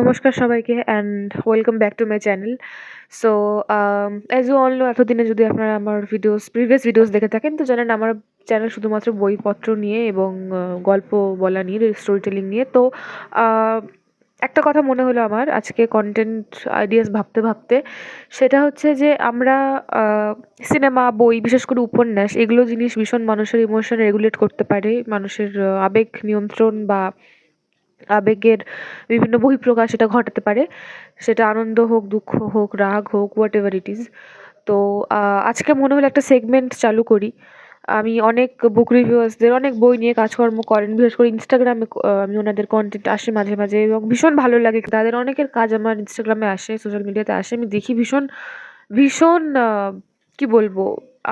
নমস্কার সবাইকে and welcome back to my channel so as you all এতদিনে যদি আপনারা আমার ভিডিওস প্রিভিয়াস ভিডিওস দেখে থাকেন, তো জানেন আমার চ্যানেল শুধুমাত্র বইপত্র নিয়ে এবং গল্প বলা নিয়ে স্টোরি টেলিং নিয়ে। তো একটা কথা মনে হলো আমার আজকে কন্টেন্ট আইডিয়াস ভাবতে ভাবতে। সেটা হচ্ছে যে আমরা সিনেমা বই, বিশেষ করে উপন্যাস, এগুলো জিনিস ভীষণ মানুষের ইমোশন রেগুলেট করতে পারে। মানুষের, আবেগ নিয়ন্ত্রণ বা আবেগের বিভিন্ন বহিঃপ্রকাশ এটা ঘটাতে পারে। সেটা আনন্দ হোক, দুঃখ হোক, রাগ হোক হোয়াট এভার ইট ইজ তো আজকে মনে হলো একটা সেগমেন্ট চালু করি। আমি অনেক বুক রিভিউয়ার্সদের অনেক বই নিয়ে কাজকর্ম করেন, বিশেষ করে ইনস্টাগ্রামে আমি ওনাদের কন্টেন্ট আসে মাঝে মাঝে এবং ভীষণ ভালো লাগে। তাদের অনেকের কাজ আমার ইনস্টাগ্রামে আসে সোশ্যাল মিডিয়াতে আসে। আমি দেখি ভীষণ ভীষণ কি বলব?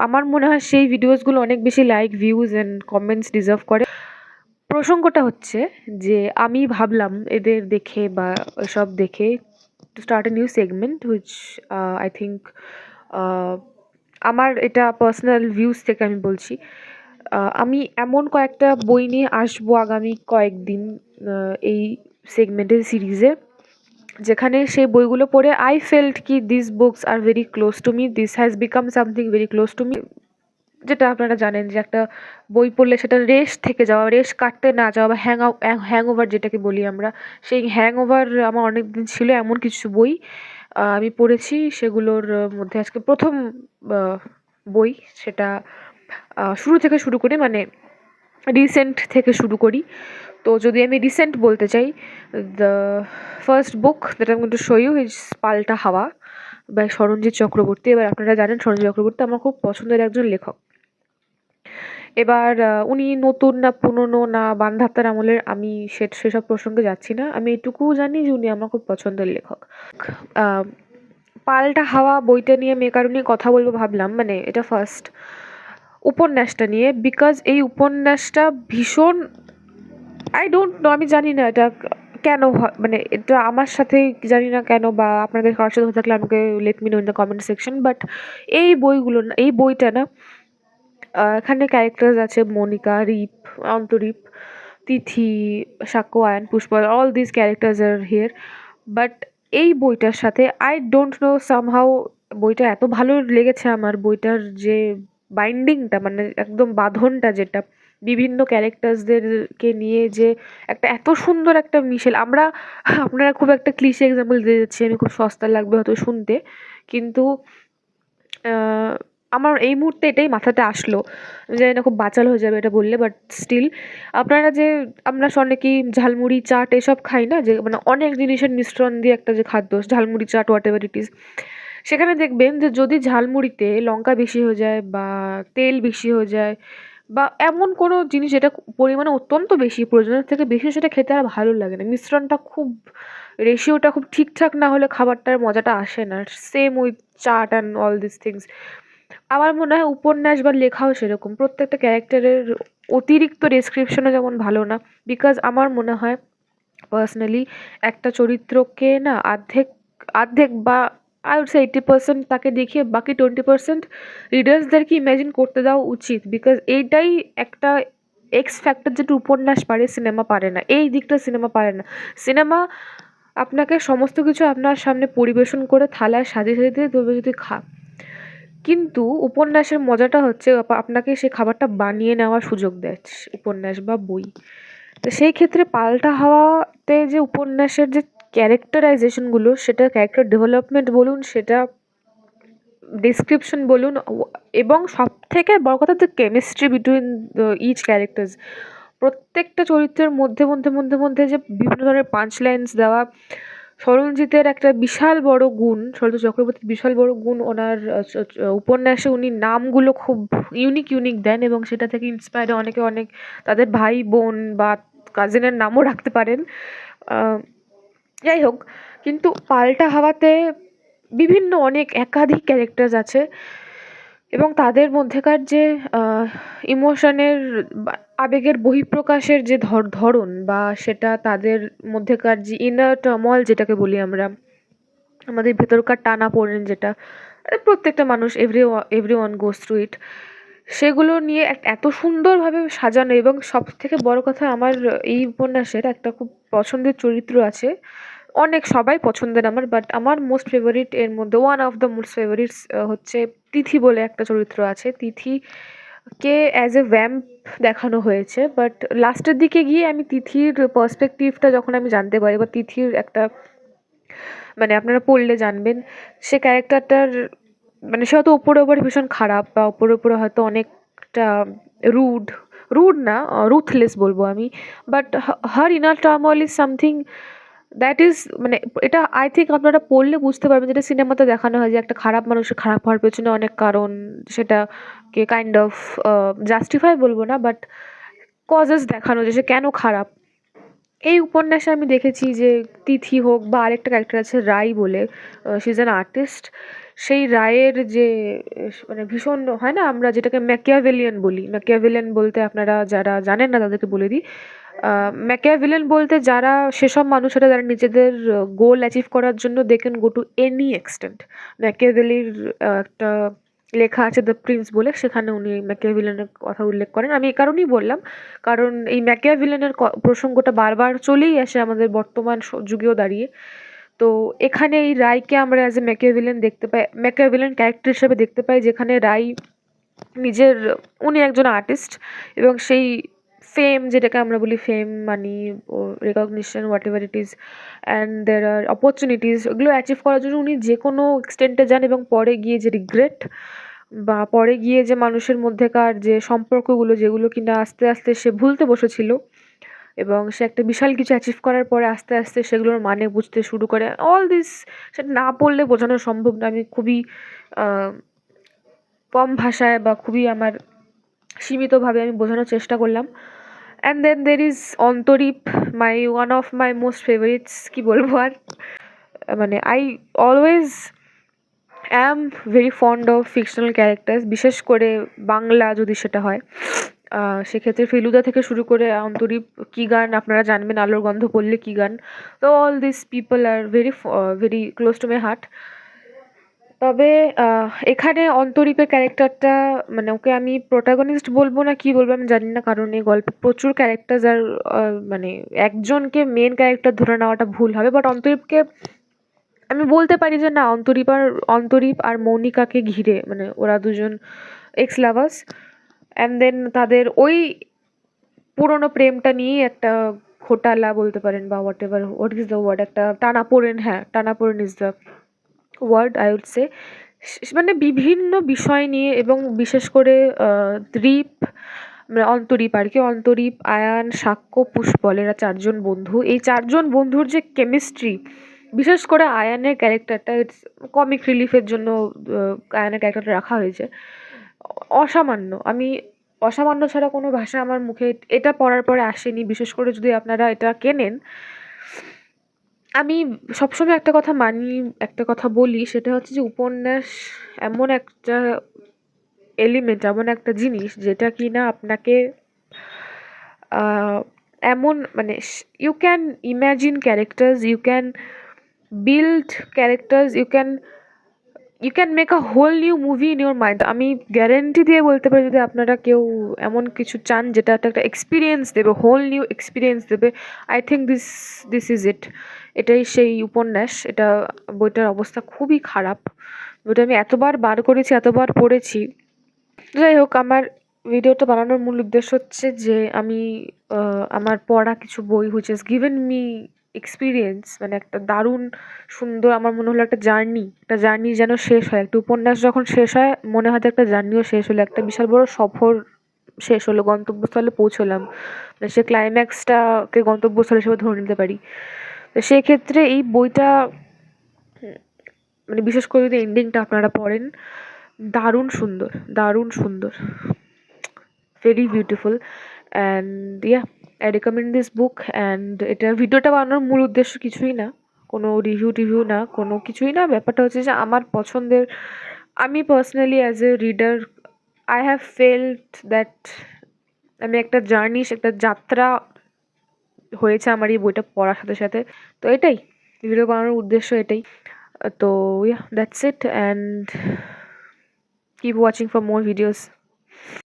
আমার মনে হয় সেই ভিডিওসগুলো অনেক বেশি like views and comments deserve করে। প্রসঙ্গটা হচ্ছে যে আমি ভাবলাম এদের দেখে বা সব দেখে to start a new segment which I think আমার এটা পার্সোনাল ভিউজ থেকে আমি বলছি। আমি এমন কয়েকটা বই নিয়ে আসব আগামী কয়েকদিন এই সেগমেন্টের সিরিজে যেখানে সেই বইগুলো পড়ে আই ফেল্ট কি this books are very close to me this has become something very close to me যেটা আপনারা জানেন যে একটা বই পড়লে সেটা রেশ থেকে যাওয়া, রেশ কাটতে না যাওয়া বা হ্যাং হ্যাং ওভার যেটাকে বলি আমরা, সেই হ্যাং ওভার আমার অনেক দিন ছিল এমন কিছু বই আমি পড়েছি সেগুলোর মধ্যে আজকে প্রথম বই সেটা শুরু থেকে শুরু করে মানে রিসেন্ট থেকে শুরু করি। তো যদি আমি রিসেন্ট বলতে চাই the first book that I to show you is Palta Hawa বা সরঞ্জিৎ চক্রবর্তী। এবার আপনারা জানেন সরঞ্জিৎ চক্রবর্তী আমার খুব পছন্দের একজন লেখক। এবার উনি নতুন না পুরনো না বানধাত্তার আমলের আমি সে, সেসব প্রসঙ্গে যাচ্ছি না। আমি এটুকুও জানি যে উনি আমার খুব পছন্দের লেখক। পাল্টা হাওয়া বইটা নিয়ে আমি কারণে কথা বলব ভাবলাম মানে এটা ফার্স্ট উপন্যাসটা নিয়ে বিকজ এই উপন্যাসটা ভীষণ আই ডোন্ট নো আমি জানি না এটা কেন মানে এটা আমার সাথে জানি না কেন বা আপনাদের কারোর সাথে থাকলে আমাকে let me know in the comment section but এই বইগুলো না, এই বইটা না এখানে ক্যারেক্টার্স আছে মনিকা, রিপ, Antarip, Tithi, Sakshya, Ayan, Pushpa all this characters are here but এই বইটার সাথে আই ডোন্ট নো সামহাউ বইটা এত ভালো লেগেছে আমার, বইটার যে বাইন্ডিংটা মানে একদম বাঁধনটা যেটা, বিভিন্ন ক্যারেক্টার্সদেরকে নিয়ে যে একটা এত সুন্দর একটা মিশেল, আমরা, আপনারা খুব একটা ক্লিশে এক্সাম্পল দিয়ে যাচ্ছি, আমি খুব সস্তা লাগবে হয়তো শুনতে, কিন্তু আমার এই মুহূর্তে এটাই মাথাতে আসলো। জানি না খুব বাচাল হয়ে যাবে এটা বললে বাট স্টিল আপনারা যে, আমরা অনেকেই ঝালমুড়ি, চাট এসব খাই না? যে মানে অনেক জিনিসের মিশ্রণ দিয়ে একটা যে খাদ্য, jhalmuri, chaat whatever it is সেখানে দেখবেন যে যদি ঝালমুড়িতে লঙ্কা বেশি হয়ে যায় বা তেল বেশি হয়ে যায় বা এমন কোনো জিনিস যেটা পরিমাণে অত্যন্ত বেশি প্রয়োজনের থেকে বেশি সেটা খেতে আর ভালো লাগে না। মিশ্রণটা খুব রেশিওটা খুব ঠিকঠাক না হলে খাবারটার মজাটা আসে না। Same with chaat and all this things আমার মনে হয় উপন্যাস বা লেখাও সেরকম। প্রত্যেকটা ক্যারেক্টারের অতিরিক্ত ডেসক্রিপশনও যেমন ভালো না বিকজ আমার মনে হয় পার্সোনালি একটা চরিত্রকে না আর্ধেক আর্ধেক বা I would say eighty percent তাকে দেখিয়ে বাকি টোয়েন্টি পার্সেন্ট রিডার্সদেরকে ইম্যাজিন করতে দেওয়া উচিত বিকজ এইটাই একটা এক্স ফ্যাক্টর যেটা উপন্যাস পারে সিনেমা পারে না। এই দিকটা সিনেমা পারে না। সিনেমা আপনাকে সমস্ত কিছু আপনার সামনে পরিবেশন করে থালায় সাজিয়ে সাজিয়ে দিয়ে তবে যদি খা কিন্তু উপন্যাসের মজাটা হচ্ছে আপনাকে সেই খাবারটা বানিয়ে নেওয়ার সুযোগ দেয়, উপন্যাস বা বই। তো সেই ক্ষেত্রে পাল্টা হাওয়াতে যে উপন্যাসের যে ক্যারেক্টারাইজেশনগুলো সেটা ক্যারেক্টার ডেভেলপমেন্ট বলুন, সেটা ডিসক্রিপশন বলুন এবং সব থেকে বড় কথা হচ্ছে কেমিস্ট্রি বিটুইন ইচ ক্যারেক্টার্স প্রত্যেকটা চরিত্রের মধ্যে মধ্যে মধ্যে মধ্যে যে বিভিন্ন ধরনের পাঞ্চ লাইন্স দেওয়া সরঞ্জিতের একটা বিশাল বড় গুণ সরঞ্জিত চক্রবর্তীর বিশাল বড় গুণ ওনার উপন্যাসে উনি নামগুলো খুব ইউনিক ইউনিক দেন এবং সেটা থেকে ইন্সপায়ার অনেকে অনেক তাদের ভাই, বোন বা কাজিনের নামও রাখতে পারেন। যাই হোক, কিন্তু পাল্টা হাওয়াতে বিভিন্ন অনেক একাধিক ক্যারেক্টার্স আছে। এবং তাদের মধ্যেকার যে ইমোশনের আবেগের বহিঃপ্রকাশের যে ধর, ধরন বা সেটা তাদের মধ্যেকার যে ইনার টার্মল যেটাকে বলি আমরা, আমাদের ভেতরকার টানা পড়েন যেটা প্রত্যেকটা মানুষ every every one goes through it সেগুলো নিয়ে এত সুন্দরভাবে সাজানো এবং সব থেকে বড় কথা আমার এই উপন্যাসের একটা খুব পছন্দের চরিত্র আছে অনেক সবাই পছন্দের আমার বাট আমার মোস্ট ফেভারিট এর মধ্যে one of the most favourites হচ্ছে তিথি বলে একটা চরিত্র আছে। তিথিকে অ্যাজ এ ভ্যাম্প দেখানো হয়েছে বাট লাস্টের দিকে গিয়ে আমি তিথির পার্সপেক্টিভটা যখন আমি জানতে পারি, বা তিথির একটা মানে আপনারা পড়লে জানবেন, সে ক্যারেক্টারটার মানে সে হয়তো ওপরে ওপরে ভীষণ খারাপ, বা ওপরে ওপরে হয়তো অনেকটা রুড রুড না রুথলেস বলব আমি but her inner turmoil is something that is মানে এটা আই থিঙ্ক আপনারা পড়লে বুঝতে পারবেন যেটা সিনেমাতে দেখানো হয় যে একটা খারাপ মানুষের খারাপ হওয়ার পেছনে অনেক কারণ সেটাকে কাইন্ড অফ জাস্টিফাই বলব না বাট কজেস দেখানো যে সে কেন খারাপ। এই উপন্যাসে আমি দেখেছি যে তিথি হোক বা আরেকটা ক্যারেক্টার আছে রাই বলে শি ইজ অ্যান আর্টিস্ট সেই রায়ের যে মানে ভীষণ হয় না আমরা যেটাকে ম্যাকিয়াভেলিয়ান বলি। ম্যাকিয়াভেলিয়ান বলতে আপনারা যারা জানেন না তাদেরকে বলে দিই। ম্যাকিয়াভেলিয়ান বলতে যারা সেসব মানুষেরা যারা নিজেদের গোল অ্যাচিভ করার জন্য they can go to any extent ম্যাকিয়াভেলির একটা লেখা আছে দ্য প্রিন্স বলে, সেখানে উনি ম্যাকিয়াভিলেনের কথা উল্লেখ করেন। আমি এই কারণেই বললাম, কারণ এই ম্যাকিয়াভিলেনের প্রসঙ্গটা বারবার চলেই আসে আমাদের বর্তমান যুগেও দাঁড়িয়ে। তো এখানে এই রায়কে আমরা অ্যাজ এ ম্যাকিয়াভিলেন দেখতে পাই ম্যাকিয়াভিলেন ক্যারেক্টার হিসেবে দেখতে পাই, যেখানে রায় নিজের, উনি একজন আর্টিস্ট এবং সেই ফেম যেটাকে আমরা বলি fame money recognition whatever it is and there are opportunities ওগুলো অ্যাচিভ করার জন্য উনি যে কোনো এক্সটেন্টে যান এবং পরে গিয়ে যে রিগ্রেট বা পরে গিয়ে যে মানুষের মধ্যেকার যে সম্পর্কগুলো, যেগুলো কিনা আস্তে আস্তে সে ভুলতে বসেছিল এবং সে একটা বিশাল কিছু অ্যাচিভ করার পরে আস্তে আস্তে সেগুলোর মানে বুঝতে শুরু করে। অল দিস সেটা না পড়লে বোঝানো সম্ভব না। আমি খুবই কম ভাষায় বা খুবই আমার সীমিতভাবে আমি বোঝানোর চেষ্টা করলাম। And then there is Antarip my one of my most favourites কী বলব আর? মানে I always am very fond of fictional characters বিশেষ করে বাংলা যদি সেটা হয়। সেক্ষেত্রে ফেলুদা থেকে শুরু করে অন্তরীপ, কী গান আপনারা জানবেন? আলোর গন্ধ পড়লে কী গান? তো all this people are very very close to my heart তবে এখানে অন্তরীপের ক্যারেক্টারটা মানে ওকে আমি প্রোটাগনিস্ট বলব না কি বলব আমি জানি না, কারণ এই গল্পে প্রচুর ক্যারেক্টার আর মানে একজনকে মেন ক্যারেক্টার ধরে নেওয়াটা ভুল হবে। বাট অন্তরীপকে আমি বলতে পারি যে না, অন্তরীপ আর অন্তরীপ আর মৌনিকাকে ঘিরে মানে ওরা দুজন এক্স লাভার্স অ্যান্ড দেন তাদের ওই পুরনো প্রেমটা নিয়েই একটা ঘোটালা বলতে পারেন বা whatever what is the word একটা টানাপোড়েন হ্যাঁ টানাপোড়েন is the word I would say মানে বিভিন্ন বিষয় নিয়ে এবং বিশেষ করে দ্বীপ মানে অন্তরীপ আর কি, অন্তরীপ, আয়ান, সাক্ষ্য পুষ্পল এরা চারজন বন্ধু। এই চারজন বন্ধুর যে কেমিস্ট্রি বিশেষ করে আয়ানের ক্যারেক্টারটা ইটস কমিক রিলিফের জন্য আয়ানের ক্যারেক্টারটা রাখা হয়েছে। অসামান্য। আমি অসামান্য ছাড়া কোনো ভাষা আমার মুখে, এটা পড়ার পরে আসেনি। বিশেষ করে যদি আপনারা এটা কেনেন আমি সবসময় একটা কথা মানি, একটা কথা বলি, সেটা হচ্ছে যে উপন্যাস এমন একটা এলিমেন্ট এমন একটা জিনিস যেটা কি না আপনাকে এমন মানে you can imagine characters you can build characters you can you can make a whole new movie in your mind আমি গ্যারেন্টি দিয়ে বলতে পারি যদি আপনারা কেউ এমন কিছু চান যেটা একটা একটা এক্সপিরিয়েন্স দেবে হোল নিউ এক্সপিরিয়েন্স দেবে I think this this is it এটাই সেই উপন্যাস। এটা বইটার অবস্থা খুবই খারাপ। বইটা আমি এতবার বার করেছি, এতবার পড়েছি। যাই হোক, আমার ভিডিওটা বানানোর মূল উদ্দেশ্য হচ্ছে যে আমি আমার পড়া কিছু বই which is given me experience মানে একটা দারুণ, সুন্দর, আমার মনে হলো একটা জার্নি একটা জার্নি যেন শেষ হয়। একটা উপন্যাস যখন শেষ হয়, মনে হয় একটা জার্নিও শেষ হলো, একটা বিশাল বড় সফর শেষ হলো, গন্তব্যস্থলে পৌঁছলাম। মানে সে ক্লাইম্যাক্সটাকে গন্তব্যস্থল হিসেবে ধরে নিতে পারি। তো সেক্ষেত্রে এই বইটা মানে বিশেষ করে যদি এন্ডিংটা আপনারা পড়েন, দারুণ সুন্দর দারুণ সুন্দর। Very beautiful and yeah I recommend this book and এটা ভিডিওটা বানানোর মূল উদ্দেশ্য কিছুই না, কোনো রিভিউ টিভিউ না, কোনো কিছুই না। ব্যাপারটা হচ্ছে যে আমার পছন্দের, আমি personally as a reader I have felt that আমি একটা জার্নি একটা যাত্রা হয়েছে আমার এই বইটা পড়ার সাথে সাথে। তো এটাই, ভিডিও বানানোর উদ্দেশ্য এটাই। তো that's it and keep watching for more videos